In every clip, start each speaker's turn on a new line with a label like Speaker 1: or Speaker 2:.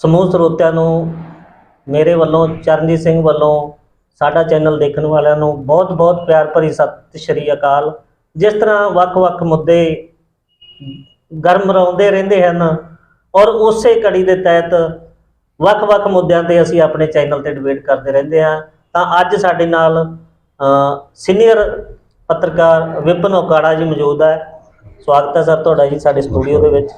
Speaker 1: ਸਮੂਹ ਸਰੋਤਿਆਂ ਨੂੰ, ਮੇਰੇ ਵੱਲੋਂ, ਚਰਨਜੀਤ ਸਿੰਘ ਵੱਲੋਂ, ਸਾਡਾ ਚੈਨਲ ਦੇਖਣ ਵਾਲਿਆਂ ਨੂੰ ਬਹੁਤ-ਬਹੁਤ ਪਿਆਰ ਭਰੀ ਸਤਿ ਸ਼੍ਰੀ ਅਕਾਲ। ਜਿਸ ਤਰ੍ਹਾਂ ਵੱਖ-ਵੱਖ ਮੁੱਦੇ ਗਰਮ ਰਹਿੰਦੇ ਰਹਿੰਦੇ ਹਨ ਔਰ ਉਸੇ ਕੜੀ ਦੇ ਤਹਿਤ ਵੱਖ-ਵੱਖ ਮੁੱਦਿਆਂ ਤੇ ਅਸੀਂ ਆਪਣੇ ਚੈਨਲ ਤੇ ਡਿਬੇਟ ਕਰਦੇ ਰਹਿੰਦੇ ਹਾਂ, ਤਾਂ ਅੱਜ ਸਾਡੇ ਨਾਲ ਸੀਨੀਅਰ ਪੱਤਰਕਾਰ ਵਿਪਨ ਓਕਾੜਾ ਜੀ ਮੌਜੂਦ ਹੈ। ਸਵਾਗਤ ਹੈ ਸਰ ਤੁਹਾਡਾ ਜੀ ਸਾਡੇ ਸਟੂਡੀਓ ਦੇ ਵਿੱਚ।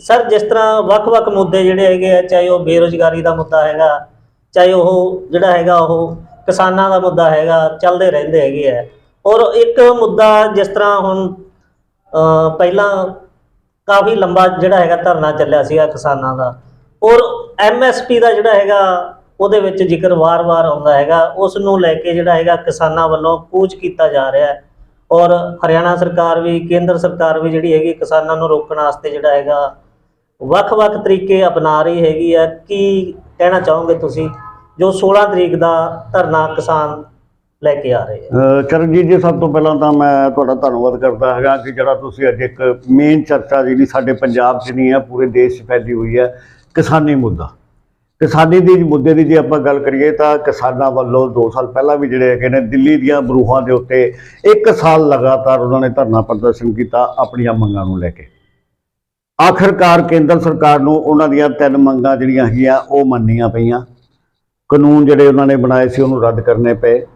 Speaker 1: ਸਰ, ਜਿਸ ਤਰ੍ਹਾਂ ਵੱਖ-ਵੱਖ ਮੁੱਦੇ ਜਿਹੜੇ ਹੈਗੇ ਆ, ਚਾਹੇ ਉਹ ਬੇਰੋਜ਼ਗਾਰੀ ਦਾ ਮੁੱਦਾ ਹੈਗਾ, ਚਾਹੇ ਉਹ ਜਿਹੜਾ ਹੈਗਾ ਉਹ ਕਿਸਾਨਾਂ ਦਾ ਮੁੱਦਾ ਹੈਗਾ, ਚੱਲਦੇ ਰਹਿੰਦੇ ਹੈਗੇ ਆ। ਔਰ ਇੱਕ ਮੁੱਦਾ ਜਿਸ ਤਰ੍ਹਾਂ ਹੁਣ ਪਹਿਲਾਂ ਕਾਫੀ ਲੰਬਾ ਜਿਹੜਾ ਹੈਗਾ ਧਰਨਾ ਚੱਲਿਆ ਸੀਗਾ ਕਿਸਾਨਾਂ ਦਾ। ਔਰ ਐਮਐਸਪੀ ਦਾ ਜਿਹੜਾ ਹੈਗਾ, ਉਹਦੇ ਵਿੱਚ ਜ਼ਿਕਰ ਵਾਰ-ਵਾਰ ਆਉਂਦਾ ਹੈਗਾ। ਉਸ ਨੂੰ ਲੈ ਕੇ ਜਿਹੜਾ ਹੈਗਾ ਕਿਸਾਨਾਂ ਵੱਲੋਂ ਕੂਚ ਕੀਤਾ ਜਾ ਰਿਹਾ ਹੈ। ਔਰ ਹਰਿਆਣਾ ਸਰਕਾਰ ਵੀ, ਕੇਂਦਰ ਸਰਕਾਰ ਵੀ ਜਿਹੜੀ ਹੈਗੀ ਕਿਸਾਨਾਂ ਨੂੰ ਰੋਕਣ ਵਾਸਤੇ ਜਿਹੜਾ ਹੈਗਾ ਵੱਖ-ਵੱਖ ਤਰੀਕੇ ਅਪਣਾ ਰਹੀ ਹੈਗੀ ਆ। ਕੀ ਕਹਿਣਾ ਚਾਹੋਗੇ ਤੁਸੀਂ ਜੋ 16 ਤਰੀਕ ਦਾ ਧਰਨਾ ਕਿਸਾਨ ਲੈ ਕੇ ਆ ਰਹੇ ਆ?
Speaker 2: ਚਰਨਜੀਤ ਜੀ, ਸਭ ਤੋਂ ਪਹਿਲਾਂ ਤਾਂ ਮੈਂ ਤੁਹਾਡਾ ਧੰਨਵਾਦ ਕਰਦਾ ਹੈਗਾ ਕਿ ਜਿਹੜਾ ਤੁਸੀਂ ਅੱਜ ਇੱਕ ਮੇਨ ਚਰਚਾ ਜਿਹੜੀ ਸਾਡੇ ਪੰਜਾਬ 'ਚ ਨਹੀਂ ਹੈ, ਪੂਰੇ ਦੇਸ਼ 'ਚ ਫੈਲੀ ਹੋਈ ਹੈ, ਕਿਸਾਨੀ ਮੁੱਦਾ। ਕਿਸਾਨੀ ਦੀ ਮੁੱਦੇ ਦੀ ਜੇ ਆਪਾਂ ਗੱਲ ਕਰੀਏ ਤਾਂ ਕਿਸਾਨਾਂ ਵੱਲੋਂ 2 ਸਾਲ ਪਹਿਲਾਂ ਵੀ ਜਿਹੜੇ ਹੈਗੇ ਨੇ, ਦਿੱਲੀ ਦੀਆਂ ਬਰੂਹਾਂ ਦੇ ਉੱਤੇ ਇੱਕ ਸਾਲ ਲਗਾਤਾਰ ਉਹਨਾਂ ਨੇ ਧਰਨਾ ਪ੍ਰਦਰਸ਼ਨ ਕੀਤਾ ਆਪਣੀਆਂ ਮੰਗਾਂ ਨੂੰ ਲੈ ਕੇ। ਆਖਰਕਾਰ ਕੇਂਦਰ ਸਰਕਾਰ ਨੂੰ ਉਹਨਾਂ ਦੀਆਂ ਤਿੰਨ ਮੰਗਾਂ ਜਿਹੜੀਆਂ ਹੈਗੀਆਂ ਉਹ ਮੰਨੀਆਂ ਪਈਆਂ। ਕਾਨੂੰਨ ਜਿਹੜੇ ਉਹਨਾਂ ਨੇ ਬਣਾਏ ਸੀ, ਉਹਨੂੰ ਰੱਦ ਕਰਨੇ ਪਏ।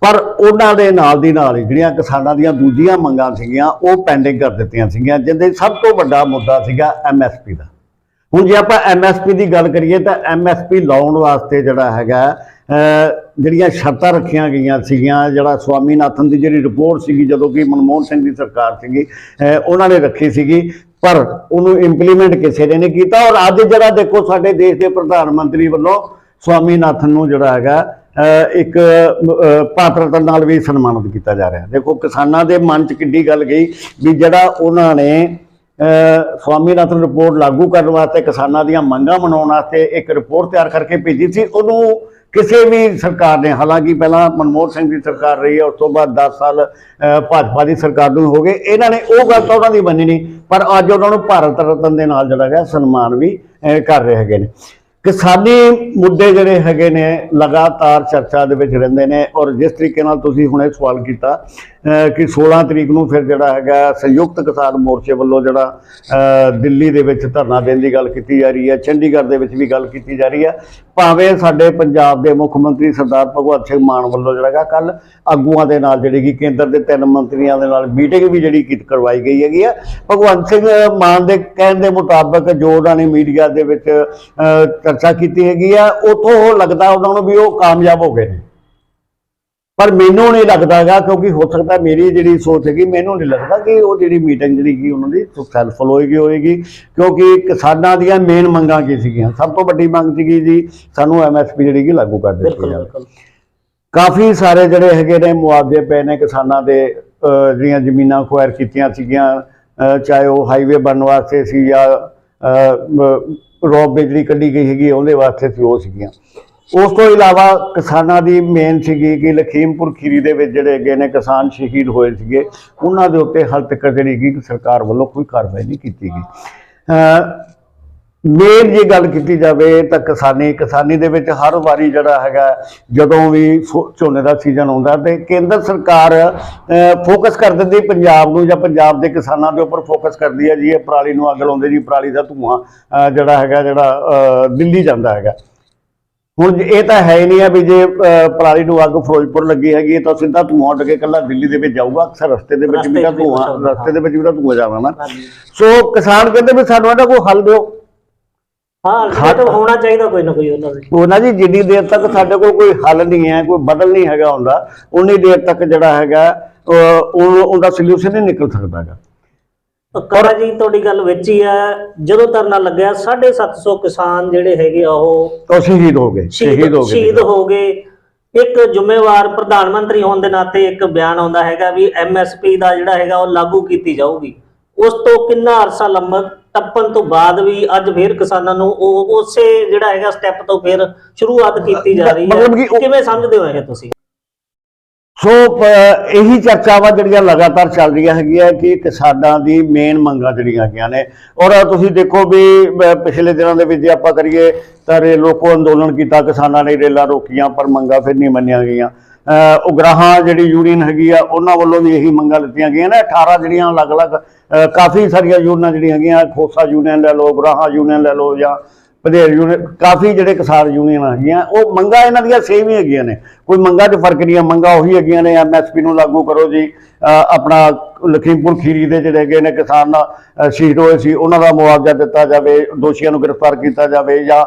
Speaker 2: ਪਰ ਉਹਨਾਂ ਦੇ ਨਾਲ ਦੀ ਨਾਲ ਹੀ ਜਿਹੜੀਆਂ ਕਿਸਾਨਾਂ ਦੀਆਂ ਦੂਜੀਆਂ ਮੰਗਾਂ ਸੀਗੀਆਂ, ਉਹ ਪੈਂਡਿੰਗ ਕਰ ਦਿੱਤੀਆਂ ਸੀਗੀਆਂ, ਜਿਹਦੇ ਸਭ ਤੋਂ ਵੱਡਾ ਮੁੱਦਾ ਸੀਗਾ ਐਮਐਸਪੀ ਦਾ। ਹੁਣ ਜੇ ਆਪਾਂ ਐਮਐਸਪੀ ਦੀ ਗੱਲ ਕਰੀਏ, ਤਾਂ ਐਮਐਸਪੀ ਲਾਉਣ ਵਾਸਤੇ ਜਿਹੜਾ ਹੈਗਾ ਜਿਹੜੀਆਂ ਸ਼ਰਤਾਂ ਰੱਖੀਆਂ ਗਈਆਂ ਸੀਗੀਆਂ, ਜਿਹੜਾ ਸਵਾਮੀਨਾਥਨ ਦੀ ਜਿਹੜੀ ਰਿਪੋਰਟ ਸੀਗੀ, ਜਦੋਂ ਕਿ ਮਨਮੋਹਨ ਸਿੰਘ ਦੀ ਸਰਕਾਰ ਸੀਗੀ ਉਹਨਾਂ ਨੇ ਰੱਖੀ ਸੀਗੀ, ਪਰ ਉਹਨੂੰ ਇੰਪਲੀਮੈਂਟ ਕਿਸੇ ਨੇ ਨਹੀਂ ਕੀਤਾ। ਔਰ ਅੱਜ ਜਿਹੜਾ ਦੇਖੋ ਸਾਡੇ ਦੇਸ਼ ਦੇ ਪ੍ਰਧਾਨ ਮੰਤਰੀ ਵੱਲੋਂ ਸਵਾਮੀਨਾਥਨ ਨੂੰ ਜਿਹੜਾ ਹੈਗਾ ਇੱਕ ਪਾਤਰਤਾ ਨਾਲ ਵੀ ਸਨਮਾਨਿਤ ਕੀਤਾ ਜਾ ਰਿਹਾ। ਦੇਖੋ, ਕਿਸਾਨਾਂ ਦੇ ਮਨ 'ਚ ਕਿੱਡੀ ਗੱਲ ਗਈ ਵੀ ਜਿਹੜਾ ਉਹਨਾਂ ਨੇ ਸਵਾਮੀਨਾਥਨ ਰਿਪੋਰਟ ਲਾਗੂ ਕਰਨ ਵਾਸਤੇ ਕਿਸਾਨਾਂ ਦੀਆਂ ਮੰਗਾਂ ਮਨਾਉਣ ਵਾਸਤੇ ਇੱਕ ਰਿਪੋਰਟ ਤਿਆਰ ਕਰਕੇ ਭੇਜੀ ਸੀ, ਉਹਨੂੰ ਕਿਸੇ ਵੀ ਸਰਕਾਰ ਨੇ, ਹਾਲਾਂਕਿ ਪਹਿਲਾਂ ਮਨਮੋਹਨ ਸਿੰਘ ਦੀ ਸਰਕਾਰ ਰਹੀ ਹੈ, ਉਸ ਤੋਂ ਬਾਅਦ 10 ਸਾਲ ਭਾਜਪਾ ਦੀ ਸਰਕਾਰ ਨੂੰ ਹੋ ਗਏ। ਇਹਨਾਂ ਨੇ ਉਹ ਗੱਲ ਤਾਂ ਉਹਨਾਂ ਦੀ ਮੰਨੀ ਨਹੀਂ, ਪਰ ਅੱਜ ਉਹਨਾਂ ਨੂੰ ਭਾਰਤ ਰਤਨ ਦੇ ਨਾਲ ਜਿਹੜਾ ਹੈਗਾ, ਸਨਮਾਨ ਵੀ ਕਰ ਰਹੇ ਹੈਗੇ ਨੇ। ਕਿਸਾਨੀ ਮੁੱਦੇ ਜਿਹੜੇ ਹੈਗੇ ਨੇ, ਲਗਾਤਾਰ ਚਰਚਾ ਦੇ ਵਿੱਚ ਰਹਿੰਦੇ ਨੇ ਔਰ ਜਿਸ ਤਰੀਕੇ ਨਾਲ ਤੁਸੀਂ ਹੁਣੇ ਸਵਾਲ ਕੀਤਾ ਕਿ 16 ਤਰੀਕ ਨੂੰ ਫਿਰ ਜਿਹੜਾ ਹੈਗਾ ਸੰਯੁਕਤ ਕਿਸਾਨ ਮੋਰਚੇ ਵੱਲੋਂ ਜਿਹੜਾ ਦਿੱਲੀ ਦੇ ਵਿੱਚ ਧਰਨਾ ਦੇਣ ਦੀ ਗੱਲ ਕੀਤੀ ਜਾ ਰਹੀ ਹੈ, ਚੰਡੀਗੜ੍ਹ ਦੇ ਵਿੱਚ ਵੀ ਗੱਲ ਕੀਤੀ ਜਾ ਰਹੀ ਹੈ। ਭਾਵੇਂ ਸਾਡੇ ਪੰਜਾਬ ਦੇ ਮੁੱਖ ਮੰਤਰੀ ਸਰਦਾਰ ਭਗਵੰਤ ਸਿੰਘ ਮਾਨ ਵੱਲੋਂ ਜਿਹੜਾ ਹੈਗਾ ਕੱਲ ਆਗੂਆਂ ਦੇ ਨਾਲ ਜਿਹੜੀ ਕਿ ਕੇਂਦਰ ਦੇ ਤਿੰਨ ਮੰਤਰੀਆਂ ਦੇ ਨਾਲ ਮੀਟਿੰਗ ਵੀ ਜਿਹੜੀ ਕੀ ਕਰਵਾਈ ਗਈ ਹੈਗੀ ਆ ਭਗਵੰਤ ਸਿੰਘ ਮਾਨ ਦੇ ਕਹਿਣ ਦੇ ਮੁਤਾਬਕ ਜੋ ਉਹਨਾਂ ਨੇ ਮੀਡੀਆ ਦੇ ਵਿੱਚ ਚਰਚਾ ਕੀਤੀ ਹੈਗੀ ਆ ਉਥੋਂ ਲੱਗਦਾ ਉਹਨਾਂ ਨੂੰ ਵੀ ਉਹ ਕਾਮਯਾਬ ਹੋ ਗਏ ਨੇ। ਪਰ ਮੈਨੂੰ ਨਹੀਂ ਲੱਗਦਾ ਹੈਗਾ ਕਿਉਂਕਿ ਹੋ ਸਕਦਾ ਮੇਰੀ ਜਿਹੜੀ ਸੋਚ ਹੈਗੀ ਮੈਨੂੰ ਨਹੀਂ ਲੱਗਦਾ ਕਿ ਉਹ ਜਿਹੜੀ ਮੀਟਿੰਗ ਜਿਹੜੀ ਕੀ ਉਹਨਾਂ ਦੀ ਸਕਸੈਸਫੁਲ ਹੋਏਗੀ ਹੋਏਗੀ। ਕਿਉਂਕਿ ਕਿਸਾਨਾਂ ਦੀਆਂ ਮੇਨ ਮੰਗਾਂ ਕੀ ਸੀਗੀਆਂ? ਸਭ ਤੋਂ ਵੱਡੀ ਮੰਗ ਸੀਗੀ ਜੀ ਸਾਨੂੰ ਐਮਐਸਪੀ ਜਿਹੜੀ ਕੀ ਲਾਗੂ ਕਰ ਦਿੱਤੀ
Speaker 1: ਬਿਲਕੁਲ
Speaker 2: ਜਾਵੇ। ਕਾਫੀ ਸਾਰੇ ਜਿਹੜੇ ਹੈਗੇ ਨੇ ਮੁਆਵਜ਼ੇ ਪਏ ਨੇ ਕਿਸਾਨਾਂ ਦੇ ਜਿਹੜੀਆਂ ਜ਼ਮੀਨਾਂ ਅਕਵਾਇਰ ਕੀਤੀਆਂ ਸੀਗੀਆਂ। ਚਾਹੇ ਉਹ ਹਾਈਵੇ ਬਣਨ ਵਾਸਤੇ ਸੀ ਜਾਂ ਰੋਪ ਬਿਜਲੀ ਕੱਢੀ ਗਈ ਹੈਗੀ ਉਹਦੇ ਵਾਸਤੇ ਸੀ ਉਹ ਸੀਗੀਆਂ। ਉਸ ਤੋਂ ਇਲਾਵਾ ਕਿਸਾਨਾਂ ਦੀ ਮੇਨ ਸੀਗੀ ਕਿ ਲਖੀਮਪੁਰ ਖੀਰੀ ਦੇ ਵਿੱਚ ਜਿਹੜੇ ਹੈਗੇ ਨੇ ਕਿਸਾਨ ਸ਼ਹੀਦ ਹੋਏ ਸੀਗੇ, ਉਹਨਾਂ ਦੇ ਉੱਤੇ ਹਾਲ ਤੱਕ ਜਿਹੜੀ ਕਿ ਸਰਕਾਰ ਵੱਲੋਂ ਕੋਈ ਕਾਰਵਾਈ ਨਹੀਂ ਕੀਤੀ ਗਈ। ਮੇਨ ਜੇ ਗੱਲ ਕੀਤੀ ਜਾਵੇ ਤਾਂ ਕਿਸਾਨੀ ਕਿਸਾਨੀ ਦੇ ਵਿੱਚ ਹਰ ਵਾਰੀ ਜਿਹੜਾ ਹੈਗਾ, ਜਦੋਂ ਵੀ ਸੋ- ਝੋਨੇ ਦਾ ਸੀਜ਼ਨ ਆਉਂਦਾ ਤੇ ਕੇਂਦਰ ਸਰਕਾਰ ਫੋਕਸ ਕਰ ਦਿੰਦੀ ਪੰਜਾਬ ਨੂੰ ਜਾਂ ਪੰਜਾਬ ਦੇ ਕਿਸਾਨਾਂ ਦੇ ਉੱਪਰ ਫੋਕਸ ਕਰਦੀ ਹੈ ਜੀ, ਇਹ ਪਰਾਲੀ ਨੂੰ ਅੱਗ ਲਾਉਂਦੇ ਜੀ, ਪਰਾਲੀ ਦਾ ਧੂਆਂ ਜਿਹੜਾ ਹੈਗਾ, ਜਿਹੜਾ ਦਿੱਲੀ ਜਾਂਦਾ ਹੈਗਾ। ਹੁਣ ਇਹ ਤਾਂ ਹੈ ਹੀ ਨਹੀਂ ਆ ਵੀ ਜੇ ਪਰਾਲੀ ਨੂੰ ਅੱਗ ਫਿਰੋਜ਼ਪੁਰ ਲੱਗੀ ਹੈਗੀ ਹੈ ਤਾਂ ਸਿੱਧਾ ਧੂਆਂ ਉੱਡ ਕੇ ਇਕੱਲਾ ਦਿੱਲੀ ਦੇ ਵਿੱਚ ਜਾਊਗਾ ਅਕਸਰ ਰਸਤੇ ਦੇ ਵਿੱਚ ਵੀ ਤਾਂ ਧੂਆਂ ਰਸਤੇ ਦੇ ਵਿੱਚ ਵੀ ਤਾਂ ਧੂਆਂ ਜਾਣਾ ਨਾ। ਸੋ ਕਿਸਾਨ ਕਹਿੰਦੇ ਵੀ ਸਾਨੂੰ ਇਹਦਾ ਕੋਈ ਹੱਲ ਦਿਓ।
Speaker 1: ਹਾਂ ਤਾਂ ਹੋਣਾ ਚਾਹੀਦਾ ਕੋਈ ਨਾ ਕੋਈ ਉਹਨਾਂ ਦੇ।
Speaker 2: ਉਹਨਾਂ ਜੀ ਜਿੰਨੀ ਦੇਰ ਤੱਕ ਸਾਡੇ ਕੋਲ ਕੋਈ ਹੱਲ ਨਹੀਂ ਹੈ ਕੋਈ ਬਦਲ ਨਹੀਂ ਹੈਗਾ ਹੁੰਦਾ ਉਨੀ ਦੇਰ ਤੱਕ ਜਿਹੜਾ ਹੈਗਾ ਉਹ ਉਹਦਾ ਸੋਲੂਸ਼ਨ ਨਹੀਂ ਨਿਕਲ ਸਕਦਾ ਹੈਗਾ।
Speaker 1: ਕਰਾ ਜੀ ਤੁਹਾਡੀ ਗੱਲ ਵਿੱਚ ਹੀ ਹੈ ਜਦੋਂ ਧਰਨਾ ਲੱਗਿਆ 750 ਕਿਸਾਨ ਜਿਹੜੇ ਹੈਗੇ ਆ ਉਹ
Speaker 2: ਉਹ ਸ਼ਹੀਦ ਹੋ ਗਏ
Speaker 1: ਸ਼ਹੀਦ
Speaker 2: ਹੋ ਗਏ
Speaker 1: ਸ਼ਹੀਦ ਹੋ ਗਏ। ਇੱਕ ਜ਼ਿੰਮੇਵਾਰ ਪ੍ਰਧਾਨ ਮੰਤਰੀ ਹੋਣ ਦੇ ਨਾਤੇ ਇੱਕ ਬਿਆਨ ਆਉਂਦਾ ਹੈਗਾ ਵੀ ਐਮਐਸਪੀ ਦਾ ਜਿਹੜਾ ਹੈਗਾ ਉਹ ਲਾਗੂ ਕੀਤੀ ਜਾਊਗੀ। ਉਸ ਤੋਂ ਕਿੰਨਾ ਅਰਸਾ ਲੰਮਾ ਟੱਪਣ ਤੋਂ ਬਾਅਦ ਵੀ ਅੱਜ ਫੇਰ ਕਿਸਾਨਾਂ ਨੂੰ ਉਹ ਉਸੇ ਜਿਹੜਾ ਹੈਗਾ ਸਟੈਪ ਤੋਂ ਫੇਰ ਸ਼ੁਰੂਆਤ ਕੀਤੀ ਜਾ ਰਹੀ ਹੈ। ਕਿਵੇਂ ਸਮਝਦੇ ਹੋ ਇਹ ਤੁਸੀਂ?
Speaker 2: ਸੋ ਪ- ਇਹੀ ਚਰਚਾਵਾਂ ਜਿਹੜੀਆਂ ਲਗਾਤਾਰ ਚੱਲ ਰਹੀਆਂ ਹੈਗੀਆਂ ਕਿ ਕਿਸਾਨਾਂ ਦੀ ਮੇਨ ਮੰਗਾਂ ਜਿਹੜੀਆਂ ਹੈਗੀਆਂ ਨੇ। ਔਰ ਤੁਸੀਂ ਦੇਖੋ ਵੀ ਪਿਛਲੇ ਦਿਨਾਂ ਦੇ ਵਿੱਚ ਜੇ ਆਪਾਂ ਕਰੀਏ ਤਾਂ ਰੇ ਲੋਕੋ ਅੰਦੋਲਨ ਕੀਤਾ, ਕਿਸਾਨਾਂ ਨੇ ਰੇਲਾਂ ਰੋਕੀਆਂ, ਪਰ ਮੰਗਾਂ ਫਿਰ ਨਹੀਂ ਮੰਨੀਆਂ ਗਈਆਂ। ਉਗਰਾਹਾਂ ਜਿਹੜੀ ਯੂਨੀਅਨ ਹੈਗੀ ਆ, ਉਹਨਾਂ ਵੱਲੋਂ ਵੀ ਇਹੀ ਮੰਗਾਂ ਲਿੱਤੀਆਂ ਗਈਆਂ ਨੇ। 18 ਜਿਹੜੀਆਂ ਅਲੱਗ-ਅਲੱਗ ਕਾਫੀ ਸਾਰੀਆਂ ਯੂਨੀਅਨਾਂ ਜਿਹੜੀਆਂ ਹੈਗੀਆਂ, ਖੋਸਾ ਯੂਨੀਅਨ ਲੈ ਲਓ, ਉਗਰਾਹਾਂ ਯੂਨੀਅਨ ਲੈ ਲਓ ਜਾਂ ਵਧੇਰ ਯੂਨੀਅਨ ਕਾਫੀ ਜਿਹੜੇ ਕਿਸਾਨ ਯੂਨੀਅਨ ਹੈਗੀਆਂ ਉਹ ਮੰਗਾਂ ਇਹਨਾਂ ਦੀਆਂ ਸੇਮ ਹੀ ਹੈਗੀਆਂ ਨੇ। ਕੋਈ ਮੰਗਾਂ 'ਚ ਫ਼ਰਕ ਨਹੀਂ ਹੈ ਮੰਗਾਂ ਉਹੀ ਹੈਗੀਆਂ ਨੇ ਐਮਐਸਪੀ ਨੂੰ ਲਾਗੂ ਕਰੋ ਜੀ ਆਪਣਾ ਲਖੀਮਪੁਰ ਖੀਰੀ ਦੇ ਜਿਹੜੇ ਹੈਗੇ ਨੇ ਕਿਸਾਨ ਅ, ਸ਼ਹੀਦ ਹੋਏ ਸੀ ਉਹਨਾਂ ਦਾ ਮੁਆਵਜ਼ਾ ਦਿੱਤਾ ਜਾਵੇ ਦੋਸ਼ੀਆਂ ਨੂੰ ਗ੍ਰਿਫਤਾਰ ਕੀਤਾ ਜਾਵੇ ਜਾਂ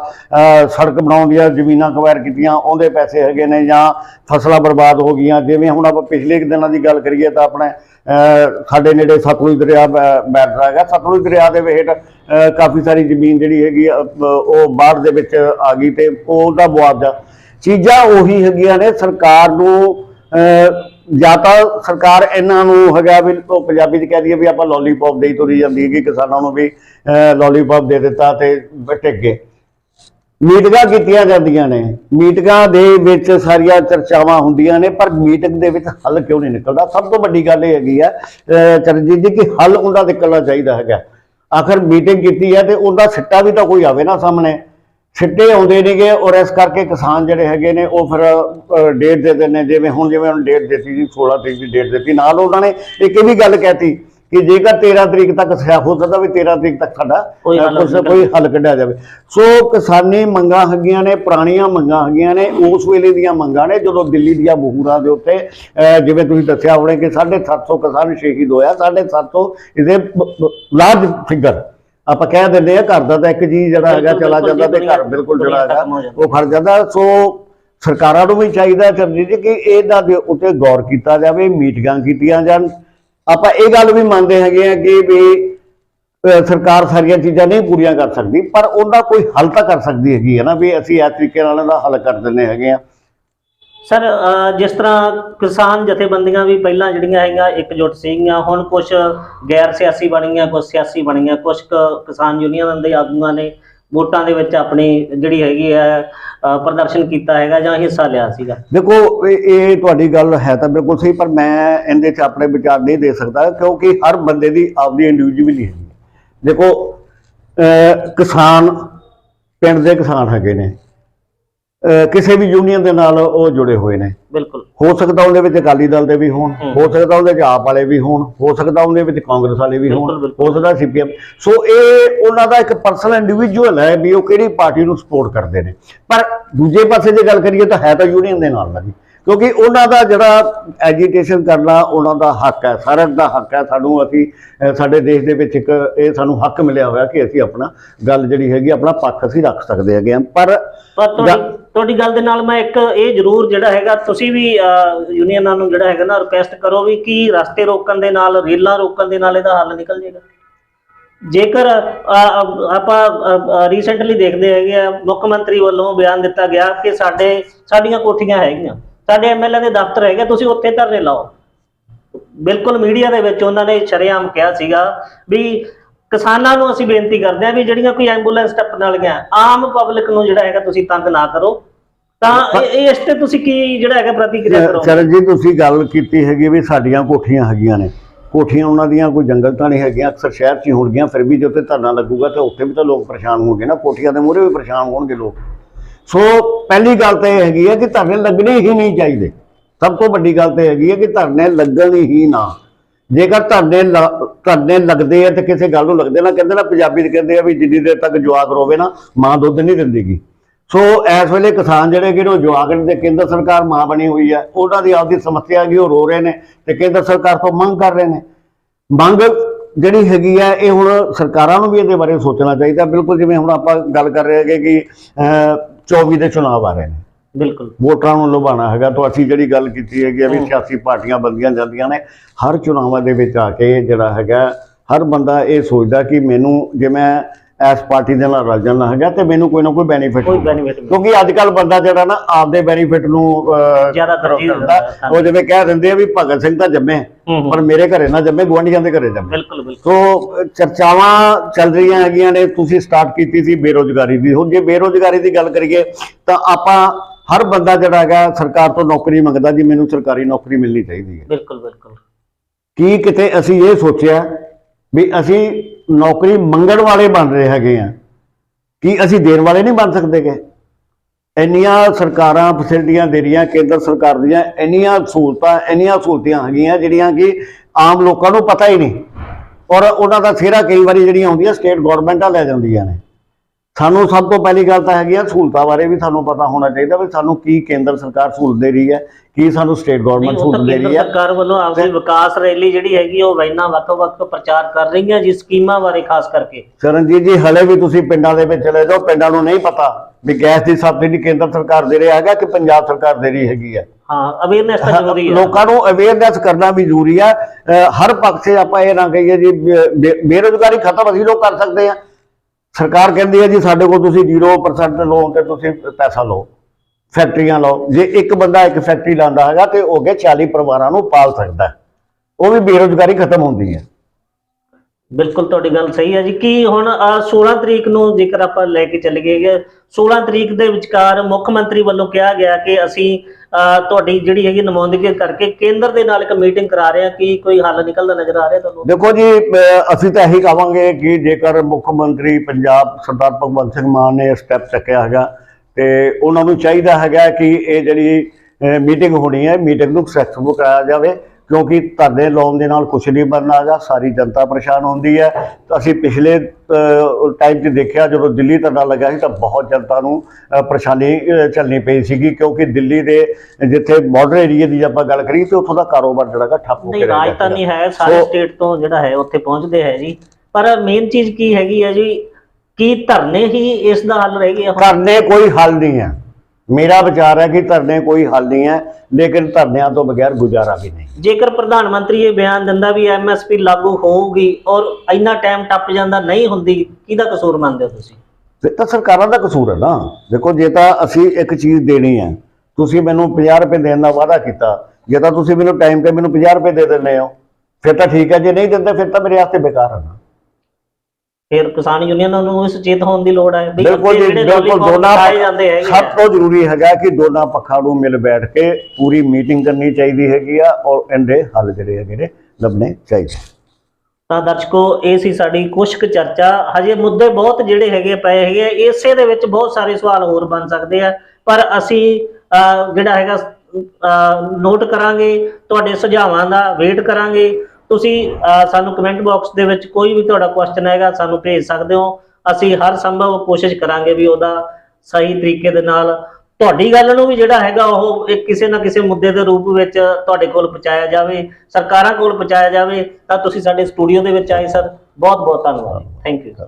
Speaker 2: ਸੜਕ ਬਣਾਉਣ ਦੀਆਂ ਜ਼ਮੀਨਾਂ ਕਵਾਇਰ ਕੀਤੀਆਂ ਉਹਦੇ ਪੈਸੇ ਹੈਗੇ ਨੇ ਜਾਂ ਫਸਲਾਂ ਬਰਬਾਦ ਹੋ ਗਈਆਂ। ਜਿਵੇਂ ਹੁਣ ਆਪਾਂ ਪਿਛਲੇ ਕੁ ਦਿਨਾਂ ਦੀ ਗੱਲ ਕਰੀਏ ਤਾਂ ਆਪਣੇ ਸਾਡੇ ਨੇੜੇ ਸਤਲੁਜ ਦਰਿਆ ਬੈਠਦਾ ਹੈਗਾ। ਸਤਲੁਜ ਦਰਿਆ ਦੇ ਹੇਠ ਕਾਫੀ ਸਾਰੀ ਜ਼ਮੀਨ ਜਿਹੜੀ ਹੈਗੀ ਆ, ਅ, ਉਹ ਬਾੜ ਦੇ ਵਿੱਚ ਆ ਗਈ ਤੇ ਉਹਦਾ ਮੁਆਵਜ਼ਾ। ਚੀਜ਼ਾਂ ਉਹੀ ਹੈਗੀਆਂ ਨੇ ਸਰਕਾਰ ਨੂੰ ਅਹ ਜਾਂ ਤਾਂ ਸਰਕਾਰ ਇਹਨਾਂ ਨੂੰ ਹੈਗਾ ਵੀ ਉਹ ਪੰਜਾਬੀ 'ਚ ਕਹਿ ਦਈਏ ਵੀ ਆਪਾਂ ਲੋਲੀਪੌਪ ਦੇਈ ਤੁਰੀ ਜਾਂਦੀ ਹੈਗੀ ਕਿਸਾਨਾਂ ਨੂੰ ਵੀ ਲੋਲੀਪੌਪ ਦੇ ਦਿੱਤਾ ਤੇ ਟਿਕ ਗਏ। ਮੀਟਿੰਗਾਂ ਕੀਤੀਆਂ ਜਾਂਦੀਆਂ ਨੇ। ਮੀਟਿੰਗਾਂ ਦੇ ਵਿੱਚ ਸਾਰੀਆਂ ਚਰਚਾਵਾਂ ਹੁੰਦੀਆਂ ਨੇ ਪਰ ਮੀਟਿੰਗ ਦੇ ਵਿੱਚ ਹੱਲ ਕਿਉਂ ਨਹੀਂ ਨਿਕਲਦਾ? ਸਭ ਤੋਂ ਵੱਡੀ ਗੱਲ ਇਹ ਹੈਗੀ ਆ ਅਹ ਚਰਨਜੀਤ ਜੀ ਕਿ ਹੱਲ ਉਹਦਾ ਨਿਕਲਣਾ ਚਾਹੀਦਾ ਹੈਗਾ। ਆਖਰ ਮੀਟਿੰਗ ਕੀਤੀ ਹੈ ਤੇ ਉਹਦਾ ਸਿੱਟਾ ਵੀ ਤਾਂ ਕੋਈ ਆਵੇ ਨਾ ਸਾਹਮਣੇ। ਸਿੱਟੇ ਆਉਂਦੇ ਨੇਗੇ ਔਰ ਇਸ ਕਰਕੇ ਕਿਸਾਨ ਜਿਹੜੇ ਹੈਗੇ ਨੇ ਉਹ ਫਿਰ ਡੇਟ ਦੇ ਦਿੰਦੇ ਨੇ। ਜਿਵੇਂ ਹੁਣ ਜਿਵੇਂ ਹੁਣ ਡੇਟ ਦਿੱਤੀ ਸੀ 16 ਤਰੀਕ ਦੀ ਡੇਟ ਦਿੱਤੀ। ਨਾਲ ਉਹਨਾਂ ਨੇ ਇੱਕ ਇਹ ਵੀ ਗੱਲ ਕਹਿਤੀ ਕਿ ਜੇਕਰ 13 ਤਰੀਕ ਤੱਕ ਸਿਆ ਹੋ ਸਕਦਾ ਵੀ 13 ਤਰੀਕ ਤੱਕ ਸਾਡਾ
Speaker 1: ਕੋਈ ਹੱਲ
Speaker 2: ਕੋਈ ਕੱਢਿਆ ਜਾਵੇ। ਸੋ ਕਿਸਾਨੀ ਮੰਗਾਂ ਹੈਗੀਆਂ ਨੇ ਪੁਰਾਣੀਆਂ ਮੰਗਾਂ ਹੈਗੀਆਂ ਨੇ ਉਸ ਵੇਲੇ ਦੀਆਂ ਮੰਗਾਂ ਨੇ ਜਦੋਂ ਦਿੱਲੀ ਦੀਆਂ ਮੁਹੂਰਾਂ ਦੇ ਉੱਤੇ ਜਿਵੇਂ ਤੁਸੀਂ ਦੱਸਿਆ ਹੋਣੇ ਕਿ 750 ਕਿਸਾਨ ਸ਼ਹੀਦ ਹੋਇਆ 750 ਇਹਦੇ ਲਾਰਜ ਫਿਗਰ ਆਪਾਂ ਕਹਿ ਦਿੰਦੇ ਆ ਘਰ ਦਾ ਤਾਂ ਇੱਕ ਜੀ ਜਿਹੜਾ ਹੈਗਾ ਚਲਾ ਜਾਂਦਾ ਤੇ ਘਰ ਬਿਲਕੁਲ ਜਿਹੜਾ ਹੈਗਾ। ਉਹ ਖੜ ਜਾਂਦਾ। ਸੋ ਸਰਕਾਰਾਂ ਨੂੰ ਵੀ ਚਾਹੀਦਾ ਹੈ ਚਰਨਜੀਤ ਜੀ ਕਿ ਇਹਨਾਂ ਦੇ ਉੱਤੇ ਗੌਰ ਕੀਤਾ ਜਾਵੇ ਮੀਟਿੰਗਾਂ ਕੀਤੀਆਂ ਜਾਣ। ਆਪਾਂ ਇਹ ਗੱਲ ਵੀ ਮੰਨਦੇ ਹੈਗੇ ਆ ਕਿ ਵੀ ਸਰਕਾਰ ਸਾਰੀਆਂ ਚੀਜ਼ਾਂ ਨਹੀਂ ਪੂਰੀਆਂ ਕਰ ਸਕਦੀ, ਪਰ ਉਹਦਾ ਕੋਈ ਹੱਲ ਤਾਂ ਕਰ ਸਕਦੀ ਹੈਗੀ ਹੈ ਨਾ ਵੀ ਅਸੀਂ ਇਸ ਤਰੀਕੇ ਨਾਲ ਇਹਦਾ ਹੱਲ ਕਰ ਦਿੰਦੇ ਹੈਗੇ ਆ।
Speaker 1: ਸਰ ਜਿਸ ਤਰ੍ਹਾਂ ਕਿਸਾਨ ਜਥੇਬੰਦੀਆਂ ਵੀ ਪਹਿਲਾਂ ਜਿਹੜੀਆਂ ਹੈਗੀਆਂ, ਇਕਜੁੱਟ ਸੀਗੀਆਂ, ਹੁਣ ਕੁਝ ਗੈਰ ਸਿਆਸੀ ਬਣੀਆਂ ਕੁਝ ਸਿਆਸੀ ਬਣੀਆਂ ਕੁਝ ਕਿਸਾਨ ਯੂਨੀਅਨ ਦੇ ਆਗੂਆਂ ਨੇ ਵੋਟਾਂ ਦੇ ਵਿੱਚ ਆਪਣੀ ਜਿਹੜੀ ਹੈਗੀ ਹੈ ਪ੍ਰਦਰਸ਼ਨ ਕੀਤਾ ਹੈਗਾ ਜਾਂ ਹਿੱਸਾ ਲਿਆ ਸੀਗਾ?
Speaker 2: ਦੇਖੋ ਇਹ ਇਹ ਤੁਹਾਡੀ ਗੱਲ ਹੈ ਤਾਂ ਬਿਲਕੁਲ ਸਹੀ ਪਰ ਮੈਂ ਇਹਦੇ 'ਚ ਆਪਣੇ ਵਿਚਾਰ ਨਹੀਂ ਦੇ ਸਕਦਾ ਕਿਉਂਕਿ ਹਰ ਬੰਦੇ ਦੀ ਆਪਦੀ ਇੰਡੀਵਿਜੂਅਲੀ ਹੈਗੀ ਹੈ। ਦੇਖੋ ਕਿਸਾਨ ਪਿੰਡ ਦੇ ਕਿਸਾਨ ਹੈਗੇ ਨੇ। ਕਿਸੇ ਵੀ ਯੂਨੀਅਨ ਦੇ ਨਾਲ ਉਹ ਜੁੜੇ ਹੋਏ ਨੇ।
Speaker 1: ਬਿਲਕੁਲ।
Speaker 2: ਹੋ ਸਕਦਾ ਉਹਦੇ ਵਿੱਚ ਅਕਾਲੀ ਦਲ ਦੇ ਵੀ ਹੋਣ
Speaker 1: ਹੂੰ।
Speaker 2: ਸਕਦਾ ਉਹਦੇ ਵਿੱਚ ਆਪ ਵਾਲੇ ਵੀ ਹੋਣ ਹੋ ਸਕਦਾ ਉਹਦੇ ਵਿੱਚ ਕਾਂਗਰਸ ਵਾਲੇ ਵੀ ਹੋਣ। ਹੋ ਸਕਦਾ ਸੀਪੀਐਮ। ਸੋ ਇਹ ਉਹਨਾਂ ਦਾ ਇੱਕ ਪਰਸਨਲ ਇੰਡੀਵਿਜੂਅਲ ਹੈ ਵੀ ਉਹ ਕਿਹੜੀ ਪਾਰਟੀ ਨੂੰ ਸਪੋਰਟ ਕਰਦੇ ਨੇ। ਪਰ ਦੂਜੇ ਪਾਸੇ ਜੇ ਗੱਲ ਕਰੀਏ ਤਾਂ ਹੈ ਤਾਂ ਯੂਨੀਅਨ ਦੇ ਨਾਲ ਦਾ ਜੀ ਕਿਉਂਕਿ ਉਹਨਾਂ ਦਾ ਜਿਹੜਾ ਐਜੀਟੇਸ਼ਨ ਕਰਨਾ ਉਹਨਾਂ ਦਾ ਹੱਕ ਹੈ ਸਾਰਿਆਂ ਦਾ ਹੱਕ ਹੈ। ਸਾਨੂੰ ਅਸੀਂ ਸਾਡੇ ਦੇਸ਼ ਦੇ ਵਿੱਚ ਇੱਕ ਇਹ ਸਾਨੂੰ ਹੱਕ ਮਿਲਿਆ ਹੋਇਆ ਕਿ ਅਸੀਂ ਆਪਣਾ ਗੱਲ ਜਿਹੜੀ ਹੈਗੀ ਆਪਣਾ ਪੱਖ ਅਸੀਂ ਰੱਖ ਸਕਦੇ ਹੈਗੇ ਹਾਂ। ਪਰ
Speaker 1: ਪਰ ਤੁਹਾਡੀ ਗੱਲ ਦੇ ਨਾਲ ਮੈਂ ਇੱਕ ਇਹ ਜ਼ਰੂਰ ਜਿਹੜਾ ਹੈਗਾ ਤੁਸੀਂ ਵੀ ਅ, ਯੂਨੀਅਨਾਂ ਨੂੰ ਜਿਹੜਾ ਹੈਗਾ ਨਾ ਰਿਕੁਐਸਟ ਕਰੋ ਵੀ ਕੀ ਰਸਤੇ ਰੋਕਣ ਦੇ ਨਾਲ ਰੇਲਾਂ ਰੋਕਣ ਦੇ ਨਾਲ ਇਹਦਾ ਹੱਲ ਨਿਕਲ ਜਾਏਗਾ। ਜੇਕਰ ਆਪਾਂ ਰੀਸੈਂਟਲੀ ਦੇਖਦੇ ਹੈਗੇ ਆ ਮੁੱਖ ਮੰਤਰੀ ਵੱਲੋਂ ਬਿਆਨ ਦਿੱਤਾ ਗਿਆ ਕਿ ਸਾਡੇ ਸਾਡੀਆਂ ਕੋਠੀਆਂ ਹੈਗੀਆਂ। ਸਾਡੇ ਐਮਐਲਏ ਦੇ ਦਫ਼ਤਰ ਹੈਗੇ ਤੁਸੀਂ ਉੱਥੇ ਧਰਨੇ ਲਾਓ। ਬਿਲਕੁਲ ਮੀਡੀਆ ਦੇ ਵਿੱਚ ਉਹਨਾਂ ਨੇ ਸ਼ਰੇਆਮ ਕਿਹਾ ਸੀਗਾ ਵੀ ਕਿਸਾਨਾਂ ਨੂੰ ਅਸੀਂ ਬੇਨਤੀ ਕਰਦੇ ਹਾਂ ਵੀ ਜਿਹੜੀਆਂ ਕੋਈ ਐਂਬੂਲੈਂਸ ਟੱਪਣ ਵਾਲੀਆਂ ਆਮ ਪਬਲਿਕ ਨੂੰ ਜਿਹੜਾ ਹੈਗਾ ਤੁਸੀਂ ਤੰਗ ਨਾ ਕਰੋ। ਤਾਂ ਇਹ- ਇਹ ਇਸ ਤੇ ਤੁਸੀਂ ਕੀ ਜਿਹੜਾ ਹੈਗਾ ਪ੍ਰਤੀਕਿਰਿਆ ਕਰੋ
Speaker 2: ਚਰਨ ਜੀ ਤੁਸੀਂ ਗੱਲ ਕੀਤੀ ਹੈਗੀ ਵੀ ਸਾਡੀਆਂ ਕੋਠੀਆਂ ਹੈਗੀਆਂ ਨੇ। ਕੋਠੀਆਂ ਉਹਨਾਂ ਦੀਆਂ ਕੋਈ ਜੰਗਲ ਤਾਂ ਨਹੀਂ ਹੈਗੀਆਂ ਅਕਸਰ ਸ਼ਹਿਰ 'ਚ ਹੀ ਹੋਣਗੀਆਂ ਫਿਰ ਵੀ ਜੇ ਉੱਥੇ ਧਰਨਾ ਲੱਗੂਗਾ ਤੇ ਉੱਥੇ ਵੀ ਤਾਂ ਲੋਕ ਪਰੇਸ਼ਾਨ ਹੋਣਗੇ ਨਾ ਕੋਠੀਆਂ ਦੇ ਮੂਹਰੇ ਵੀ ਪਰੇਸ਼ਾਨ ਹੋਣਗੇ ਲੋਕ। ਸੋ ਪਹਿਲੀ ਗੱਲ ਤਾਂ ਇਹ ਹੈਗੀ ਹੈ ਕਿ ਧਰਨੇ ਲੱਗਣੇ ਹੀ ਨਹੀਂ ਚਾਹੀਦੇ। ਸਭ ਤੋਂ ਵੱਡੀ ਗੱਲ ਤਾਂ ਇਹ ਹੈਗੀ ਹੈ ਕਿ ਧਰਨੇ ਲੱਗਣ ਹੀ ਨਾ। ਜੇਕਰ ਧਰਨੇ ਲ- ਧਰਨੇ ਲੱਗਦੇ ਆ ਤੇ ਕਿਸੇ ਗੱਲ ਨੂੰ ਲੱਗਦੇ ਨਾ ਕਹਿੰਦੇ ਨਾ ਪੰਜਾਬੀ 'ਚ ਕਹਿੰਦੇ ਆ ਵੀ ਜਿੰਨੀ ਦੇਰ ਤੱਕ ਜਵਾਕ ਰੋਵੇ ਨਾ ਮਾਂ ਦੁੱਧ ਨਹੀਂ ਦਿੰਦੀਗੀ। ਸੋ ਇਸ ਵੇਲੇ ਕਿਸਾਨ ਜਿਹੜੇ ਕਿ ਉਹ ਜਵਾਕ ਦੇ ਕੇਂਦਰ ਸਰਕਾਰ ਮਾਂ ਬਣੀ ਹੋਈ ਹੈ ਉਹਨਾਂ ਦੀ ਆਪਦੀ ਸਮੱਸਿਆ ਹੈਗੀ ਉਹ ਰੋ ਰਹੇ ਨੇ ਤੇ ਕੇਂਦਰ ਸਰਕਾਰ ਤੋਂ ਮੰਗ ਕਰ ਰਹੇ ਨੇ। ਮੰਗ ਜਿਹੜੀ ਹੈਗੀ ਹੈ ਇਹ ਹੁਣ ਸਰਕਾਰਾਂ ਨੂੰ ਵੀ ਇਹਦੇ ਬਾਰੇ ਸੋਚਣਾ ਚਾਹੀਦਾ। ਬਿਲਕੁਲ ਜਿਵੇਂ ਹੁਣ ਆਪਾਂ ਗੱਲ ਕਰ ਰਹੇ ਹੈਗੇ ਕਿ ਅਹ, 24 ਦੇ ਚੁਣਾਵ ਆ ਰਹੇ ਨੇ।
Speaker 1: ਬਿਲਕੁਲ।
Speaker 2: ਵੋਟਰਾਂ ਨੂੰ ਲੁਭਾਉਣਾ ਹੈਗਾ। ਤਾਂ ਅਸੀਂ ਜਿਹੜੀ ਗੱਲ ਕੀਤੀ ਹੈਗੀ ਆ ਵੀ। ਸਿਆਸੀ ਪਾਰਟੀਆਂ ਬੰਦੀਆਂ ਜਾਂਦੀਆਂ ਨੇ ਹਰ ਚੁਣਾਵਾਂ ਦੇ ਵਿੱਚ ਆ ਕੇ ਜਿਹੜਾ ਹੈਗਾ ਹਰ ਬੰਦਾ ਇਹ ਸੋਚਦਾ ਕਿ ਮੈਨੂੰ ਜੇ ਮੈਂ ਇਸ ਪਾਰਟੀ ਦੇ ਨਾਲ ਰਲ ਜਾਣਾ ਹੈਗਾ ਤੇ ਮੈਨੂੰ ਕੋਈ ਨਾ ਕੋਈ ਬੈਨੀਫਿਟ
Speaker 1: ਕੋਈ benefit ਨਹੀਂ।
Speaker 2: ਕਿਉਂਕਿ ਅੱਜ ਕੱਲ ਬੰਦਾ ਜਿਹੜਾ ਨਾ ਆਪਦੇ ਬੈਨੀਫਿਟ ਨੂੰ ਅਹ,
Speaker 1: ਜ਼ਿਆਦਾ ਤਰਜੀਹ
Speaker 2: ਦਿੰਦਾ।
Speaker 1: ਹੈ।
Speaker 2: ਉਹ ਜਿਵੇਂ ਕਹਿ ਦਿੰਦੇ ਆ ਵੀ ਭਗਤ ਸਿੰਘ ਤਾਂ ਜੰਮੇ
Speaker 1: ਹੂੰ ਹੂੰ।
Speaker 2: ਪਰ ਮੇਰੇ ਘਰੇ ਨਾ ਜੰਮੇ ਗੁਆਂਢੀਆਂ ਦੇ ਘਰੇ ਜੰਮੇ।
Speaker 1: ਬਿਲਕੁਲ ਬਿਲਕੁਲ।
Speaker 2: ਸੋ ਚਰਚਾਵਾਂ ਚੱਲ ਰਹੀਆਂ ਹੈਗੀਆਂ ਨੇ ਤੁਸੀਂ ਸਟਾਰਟ ਕੀਤੀ ਸੀ ਬੇਰੋਜ਼ਗਾਰੀ ਦੀ। ਹੁਣ ਜੇ ਬੇਰੋਜ਼ਗਾਰੀ ਦੀ ਗੱਲ ਕਰੀਏ ਤਾਂ ਆਪਾਂ ਹਰ ਬੰਦਾ ਜਿਹੜਾ ਹੈਗਾ ਸਰਕਾਰ ਤੋਂ ਨੌਕਰੀ ਮੰਗਦਾ ਜੀ ਮੈਨੂੰ ਸਰਕਾਰੀ ਨੌਕਰੀ ਮਿਲਣੀ ਚਾਹੀਦੀ ਹੈ।
Speaker 1: ਬਿਲਕੁਲ ਬਿਲਕੁਲ।
Speaker 2: ਕੀ ਕਿਤੇ ਅਸੀਂ ਇਹ ਸੋਚਿਆ ਵੀ ਅਸੀਂ ਨੌਕਰੀ ਮੰਗਣ ਵਾਲੇ ਬਣ ਰਹੇ ਹੈਗੇ ਆ ਕੀ ਅਸੀਂ ਦੇਣ ਵਾਲੇ ਨਹੀਂ ਬਣ ਸਕਦੇਗੇ ਇੰਨੀਆਂ ਸਰਕਾਰਾਂ ਫੈਸਿਲਿਟੀਆਂ ਦੇ ਰਹੀਆਂ, ਕੇਂਦਰ ਸਰਕਾਰ ਦੀਆਂ ਇੰਨੀਆਂ ਸਹੂਲਤਾਂ ਇੰਨੀਆਂ ਸਹੂਲਤਾਂ ਹੈਗੀਆਂ ਜਿਹੜੀਆਂ ਕਿ ਆਮ ਲੋਕਾਂ ਨੂੰ ਪਤਾ ਹੀ ਨਹੀਂ। ਔਰ ਉਹਨਾਂ ਦਾ ਸਿਹਰਾ ਕਈ ਵਾਰੀ ਜਿਹੜੀਆਂ ਹੁੰਦੀਆਂ, ਸਟੇਟ ਗਵਰਨਮੈਂਟਾਂ ਲੈ ਜਾਂਦੀਆਂ ਨੇ। ਸਾਨੂੰ ਸਭ ਤੋਂ ਪਹਿਲੀ ਗੱਲ ਤਾਂ ਹੈਗੀ ਆ ਸਹੂਲਤਾਂ ਬਾਰੇ ਵੀ ਸਾਨੂੰ ਪਤਾ ਹੋਣਾ ਚਾਹੀਦਾ ਵੀ ਸਾਨੂੰ ਕੀ ਕੇਂਦਰ ਸਰਕਾਰ ਸਹੂਲਤ ਦੇ ਰਹੀ ਹੈ ਕੀ ਸਾਨੂੰ ਸਟੇਟ ਗਵਰਨਮੈਂਟ ਸਹੂਲਤ ਦੇ ਰਹੀ ਹੈ।
Speaker 1: ਸਰਕਾਰ ਵੱਲੋਂ ਆਪਦੀ ਵਿਕਾਸ ਰੈਲੀ ਜਿਹੜੀ ਹੈਗੀ ਉਹ ਵੈਨਾ ਵੱਖ-ਵੱਖ ਪ੍ਰਚਾਰ ਕਰ ਰਹੀਆਂ ਜੀ ਸਕੀਮਾਂ ਬਾਰੇ ਖਾਸ ਕਰਕੇ।
Speaker 2: ਚਰਨਜੀਤ ਜੀ ਹਲੇ ਵੀ ਤੁਸੀਂ ਪਿੰਡਾਂ ਦੇ ਵਿੱਚ ਚਲੇ ਜਾਓ ਪਿੰਡਾਂ ਨੂੰ ਨਹੀਂ ਪਤਾ ਵੀ ਗੈਸ ਦੀ ਸਬਸਿਡੀ ਕੇਂਦਰ ਸਰਕਾਰ ਦੇ ਰਹੀ ਹੈਗਾ ਕਿ ਪੰਜਾਬ ਸਰਕਾਰ ਦੇ ਰਹੀ ਹੈਗੀ ਹੈ।
Speaker 1: ਹਾਂ ਅਵੇਅਰਨੈਸ ਤਾਂ ਜ਼ਰੂਰੀ ਹੈ।
Speaker 2: ਲੋਕਾਂ ਨੂੰ ਅਵੇਅਰਨੈਸ ਕਰਨਾ ਵੀ ਜ਼ਰੂਰੀ ਹੈ। ਹਰ ਪੱਖ ਸੇ ਆਪਾਂ ਇਹ ਨਾ ਕਹੀਏ ਜੀ ਬੇਰੁਜ਼ਗਾਰੀ ਖਤਮ ਅਸੀਂ ਲੋਕ ਕਰ ਸਕਦੇ ਆ ਸਰਕਾਰ ਕਹਿੰਦੀ ਹੈ ਜੀ, ਸਾਡੇ ਕੋਲ ਤੁਸੀਂ 0% ਲੋਨ ਤੇ ਤੁਸੀਂ ਪੈਸਾ ਲਓ, ਫੈਕਟਰੀਆਂ ਲਓ। ਜੇ ਇੱਕ ਬੰਦਾ ਇੱਕ ਫੈਕਟਰੀ ਲਾਉਂਦਾ ਹੈਗਾ ਤੇ ਉਹ ਅੱਗੇ 40 ਪਰਿਵਾਰਾਂ ਨੂੰ ਪਾਲ ਸਕਦਾ ਉਹ ਵੀ ਬੇਰੁਜ਼ਗਾਰੀ ਖਤਮ ਹੁੰਦੀ ਹੈ।
Speaker 1: ਬਿਲਕੁਲ ਤੁਹਾਡੀ ਗੱਲ ਸਹੀ ਹੈ ਜੀ। ਕੀ ਹੁਣ ਆਹ 16 ਤਰੀਕ ਨੂੰ ਜੇਕਰ ਆਪਾਂ ਲੈ ਕੇ ਚੱਲ ਗਏ 16 ਤਰੀਕ ਦੇ ਵਿਚਕਾਰ ਮੁੱਖ ਮੰਤਰੀ ਵੱਲੋਂ ਕਿਹਾ ਗਿਆ ਕਿ ਅਸੀਂ ਤੁਹਾਡੀ ਜਿਹੜੀ ਹੈਗੀ ਨੁਮਾਇੰਦਗੀ ਕਰਕੇ ਕੇਂਦਰ ਦੇ ਨਾਲ ਇੱਕ ਮੀਟਿੰਗ ਕਰਾ ਰਹੇ ਹਾਂ, ਕੀ ਕੋਈ ਹੱਲ ਨਿਕਲਦਾ ਨਜ਼ਰ ਆ ਰਿਹਾ ਤੁਹਾਨੂੰ?
Speaker 2: ਦੇਖੋ ਜੀ ਅਸੀਂ ਤਾਂ ਇਹੀ ਕਹਾਂਗੇ ਕਿ ਜੇਕਰ ਮੁੱਖ ਮੰਤਰੀ ਪੰਜਾਬ ਸਰਦਾਰ ਭਗਵੰਤ ਸਿੰਘ ਮਾਨ ਨੇ ਸਟੈਪ ਚੱਕਿਆ ਹੈਗਾ ਤੇ ਉਹਨਾਂ ਨੂੰ ਚਾਹੀਦਾ ਹੈਗਾ ਕਿ ਇਹ ਜਿਹੜੀ ਮੀਟਿੰਗ ਹੋਣੀ ਹੈ ਮੀਟਿੰਗ ਨੂੰ ਸਕਸੈਸਫੁਲ ਕਰਾਇਆ ਜਾਵੇ। ਕਿਉਂਕਿ ਧਰਨੇ ਲਾਉਣ ਦੇ ਨਾਲ ਕੁਝ ਨਹੀਂ ਬਣਨਾ ਹੈਗਾ ਸਾਰੀ ਜਨਤਾ ਪਰੇਸ਼ਾਨ ਹੁੰਦੀ ਹੈ। ਅਸੀਂ ਪਿਛਲੇ ਟਾਈਮ 'ਚ ਦੇਖਿਆ ਜਦੋਂ ਦਿੱਲੀ ਧਰਨਾ ਲੱਗਾ ਸੀ ਤਾਂ ਬਹੁਤ ਜਨਤਾ ਨੂੰ ਪਰੇਸ਼ਾਨੀ ਝੱਲਣੀ ਪਈ ਸੀਗੀ ਕਿਉਂਕਿ ਦਿੱਲੀ ਦੇ ਜਿੱਥੇ ਬਾਰਡਰ ਏਰੀਆ ਦੀ ਆਪਾਂ ਗੱਲ ਕਰੀਏ ਤੇ ਉੱਥੋਂ ਦਾ ਕਾਰੋਬਾਰ ਜਿਹੜਾ ਹੈਗਾ ਠੱਪ ਹੋ ਗਿਆ
Speaker 1: ਰਾਜਧਾਨੀ। ਹੈ ਸਾਰੇ ਸਟੇਟ ਤੋਂ ਜਿਹੜਾ ਹੈ ਉੱਥੇ ਪਹੁੰਚਦੇ ਹੈ ਜੀ। ਪਰ ਮੇਨ ਚੀਜ਼ ਕੀ ਹੈਗੀ ਹੈ ਜੀ ਕੀ ਧਰਨੇ ਹੀ ਇਸ ਦਾ ਹੱਲ ਰਹਿ ਗਿਆ
Speaker 2: ਧਰਨੇ ਕੋਈ ਹੱਲ ਨਹੀਂ ਹੈ। ਮੇਰਾ ਵਿਚਾਰ ਹੈ ਕਿ ਧਰਨੇ ਕੋਈ ਹੱਲ ਨਹੀਂ ਹੈ ਲੇਕਿਨ ਧਰਨਿਆਂ ਤੋਂ ਬਗੈਰ ਗੁਜ਼ਾਰਾ ਵੀ ਨਹੀਂ।
Speaker 1: ਜੇਕਰ ਪ੍ਰਧਾਨ ਮੰਤਰੀ ਇਹ ਬਿਆਨ ਦਿੰਦਾ ਵੀ ਐਮਐਸਪੀ ਲਾਗੂ ਹੋਊਗੀ ਔਰ ਇੰਨਾ ਟਾਈਮ ਟੱਪ ਜਾਂਦਾ ਨਹੀਂ ਹੁੰਦੀ ਕਿਹਦਾ ਕਸੂਰ ਮੰਨਦੇ ਹੋ ਤੁਸੀਂ?
Speaker 2: ਫਿਰ ਤਾਂ ਸਰਕਾਰਾਂ ਦਾ ਕਸੂਰ ਹੈ ਨਾ। ਦੇਖੋ ਜੇ ਤਾਂ ਅਸੀਂ ਇੱਕ ਚੀਜ਼ ਦੇਣੀ ਹੈ ਤੁਸੀਂ ਮੈਨੂੰ 50 ਰੁਪਏ ਦੇਣ ਦਾ ਵਾਅਦਾ ਕੀਤਾ ਜੇ ਤਾਂ ਤੁਸੀਂ ਮੈਨੂੰ ਟਾਈਮ ਤੇ ਮੈਨੂੰ 50 ਰੁਪਏ ਦੇ ਦਿੰਦੇ ਹੋ ਫਿਰ ਤਾਂ ਠੀਕ ਹੈ ਜੇ ਨਹੀਂ ਦਿੰਦੇ ਫਿਰ ਤਾਂ ਮੇਰੇ ਵਾਸਤੇ ਬੇਕਾਰ ਹੈ ਨਾ।
Speaker 1: ਫਿਰ ਕਿਸਾਨ ਯੂਨੀਅਨਾਂ ਨੂੰ ਇਸ ਸੁਚੇਤ ਹੋਣ ਦੀ ਲੋੜ ਹੈ ਵੀ
Speaker 2: ਬਿਲਕੁਲ ਜੀ ਬਿਲਕੁਲ ਦੋਨਾਂ ਸਭ। ਤੋਂ ਜ਼ਰੂਰੀ ਹੈਗਾ ਕਿ ਦੋਨਾਂ ਪੱਖਾਂ ਨੂੰ ਮਿਲ ਬੈਠ ਕੇ ਪੂਰੀ ਮੀਟਿੰਗ ਕਰਨੀ ਚਾਹੀਦੀ ਹੈਗੀ ਆ ਔਰ ਇਹਦੇ ਹੱਲ ਜਿਹੜੇ ਹੈਗੇ ਨੇ ਲੱਭਣੇ ਚਾਹੀਦੇ
Speaker 1: ਤਾਂ ਦਰਸ਼ਕੋ ਇਹ ਸੀ ਸਾਡੀ ਕੁਛ ਕੁ ਚਰਚਾ ਹਜੇ ਮੁੱਦੇ ਬਹੁਤ ਜਿਹੜੇ ਹੈਗੇ ਪਏ ਹੈਗੇ। ਇਸੇ ਦੇ ਵਿੱਚ ਬਹੁਤ ਸਾਰੇ ਸਵਾਲ ਹੋਰ ਬਣ ਸਕਦੇ ਆ ਪਰ ਅਸੀਂ ਜਿਹੜਾ ਹੈਗਾ ਨੋਟ ਕਰਾਂਗੇ ਤੁਹਾਡੇ ਸੁਝਾਵਾਂ ਦਾ ਵੇਟ ਕਰਾਂਗੇ ਤੁਸੀਂ ਸਾਨੂੰ ਕਮੈਂਟ ਬਾਕਸ ਦੇ ਵਿੱਚ ਕੋਈ ਵੀ ਤੁਹਾਡਾ ਕੁਐਸਚਨ ਹੈਗਾ, ਸਾਨੂੰ ਭੇਜ ਸਕਦੇ ਹੋ। ਅਸੀਂ ਹਰ ਸੰਭਵ ਕੋਸ਼ਿਸ਼ ਕਰਾਂਗੇ ਵੀ ਉਹਦਾ ਸਹੀ ਤਰੀਕੇ ਦੇ ਨਾਲ ਤੁਹਾਡੀ ਗੱਲ ਨੂੰ ਵੀ ਜਿਹੜਾ ਹੈਗਾ ਉਹ ਕਿਸੇ ਨਾ ਕਿਸੇ ਮੁੱਦੇ ਦੇ ਰੂਪ ਵਿੱਚ ਤੁਹਾਡੇ ਕੋਲ ਪਹੁੰਚਾਇਆ ਜਾਵੇ, ਸਰਕਾਰਾਂ ਕੋਲ ਪਹੁੰਚਾਇਆ ਜਾਵੇ, ਤਾਂ ਤੁਸੀਂ ਸਾਡੇ ਸਟੂਡੀਓ ਦੇ ਵਿੱਚ ਆਏ ਸਰ। ਬਹੁਤ ਬਹੁਤ ਧੰਨਵਾਦ। Thank you sir